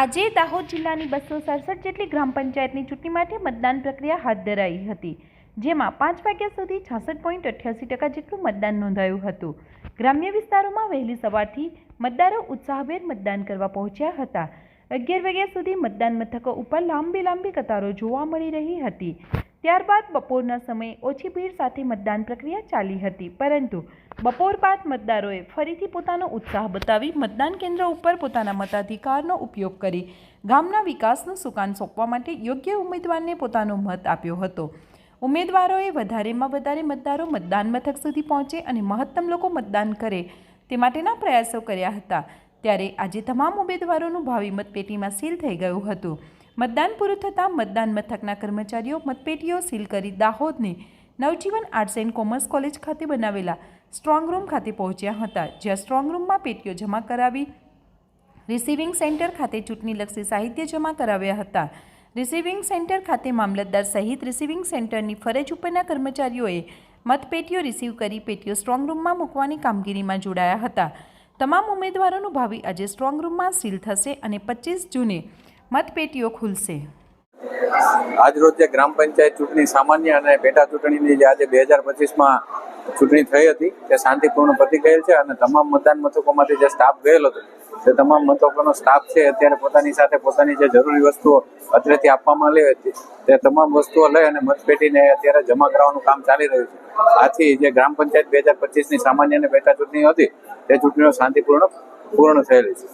આજે દાહોદ જિલ્લાની બસો સડસઠ જેટલી ગ્રામ પંચાયતની ચૂંટણી માટે મતદાન પ્રક્રિયા હાથ ધરાઈ હતી, જેમાં પાંચ વાગ્યા સુધી છાસઠ પોઈન્ટ અઠ્યાસી ટકા જેટલું મતદાન નોંધાયું હતું. ગ્રામ્ય વિસ્તારોમાં વહેલી સવારથી મતદારો ઉત્સાહભેર મતદાન કરવા પહોંચ્યા હતા. અગિયાર વાગ્યા સુધી મતદાન મથકો ઉપર લાંબી લાંબી કતારો જોવા મળી રહી હતી. ત્યારબાદ બપોરના સમયે ઓછી ભીડ સાથે મતદાન પ્રક્રિયા ચાલી હતી, પરંતુ બપોર બાદ મતદારોએ ફરીથી પોતાનો ઉત્સાહ બતાવી મતદાન કેન્દ્ર ઉપર પોતાના મતાધિકારનો ઉપયોગ કરી ગામના વિકાસનું સુકાન સોંપવા માટે યોગ્ય ઉમેદવારને પોતાનો મત આપ્યો હતો. ઉમેદવારોએ વધારેમાં વધારે મતદારો મતદાન મથક સુધી પહોંચે અને મહત્તમ લોકો મતદાન કરે તે માટેના પ્રયાસો કર્યા હતા. ત્યારે આજે તમામ ઉમેદવારોનું ભાવિ મતપેટીમાં સીલ થઈ ગયું હતું. મતદાન પૂરું થતાં મતદાન મથકના કર્મચારીઓ મતપેટીઓ સીલ કરી દાહોદની Navjivan arts and commerce college ખાતે બનાવેલા સ્ટ્રોંગ રૂમ ખાતે પહોંચ્યા હતા, જ્યાં સ્ટ્રોંગ રૂમમાં પેટીઓ જમા કરાવી રિસીવિંગ સેન્ટર ખાતે ચૂંટણીલક્ષી સાહિત્ય જમા કરાવ્યા હતા. રિસીવિંગ સેન્ટર ખાતે મામલતદાર સહિત રિસીવિંગ સેન્ટરની ફરજ ઉપરના કર્મચારીઓએ મતપેટીઓ રિસીવ કરી પેટીઓ સ્ટ્રોંગ રૂમમાં મૂકવાની કામગીરીમાં જોડાયા હતા. તમામ ઉમેદવારોનું ભાવિ આજે સ્ટ્રોંગ રૂમમાં સીલ થશે અને પચીસ જૂને મતપેટીઓ ખુલશે. આજરોજ જે ગ્રામ પંચાયત ચૂંટણી સામાન્ય અને પેટા ચૂંટણીની જે આજે બે હજાર પચીસમાં ચૂંટણી થઈ હતી, તે શાંતિપૂર્ણ પતી ગયેલ છે અને તમામ મતદાન મથકોમાંથી જે સ્ટાફ ગયેલો હતો, તે તમામ મથકોનો સ્ટાફ છે, અત્યારે પોતાની સાથે પોતાની જે જરૂરી વસ્તુઓ અત્રેથી આપવામાં આવી હતી તે તમામ વસ્તુઓ લઈ અને મતપેટીને અત્યારે જમા કરાવવાનું કામ ચાલી રહ્યું છે. આથી જે ગ્રામ પંચાયત બે હજાર પચીસની સામાન્ય અને પેટા ચૂંટણી હતી, તે ચૂંટણીઓ શાંતિપૂર્ણ પૂર્ણ થયેલી છે.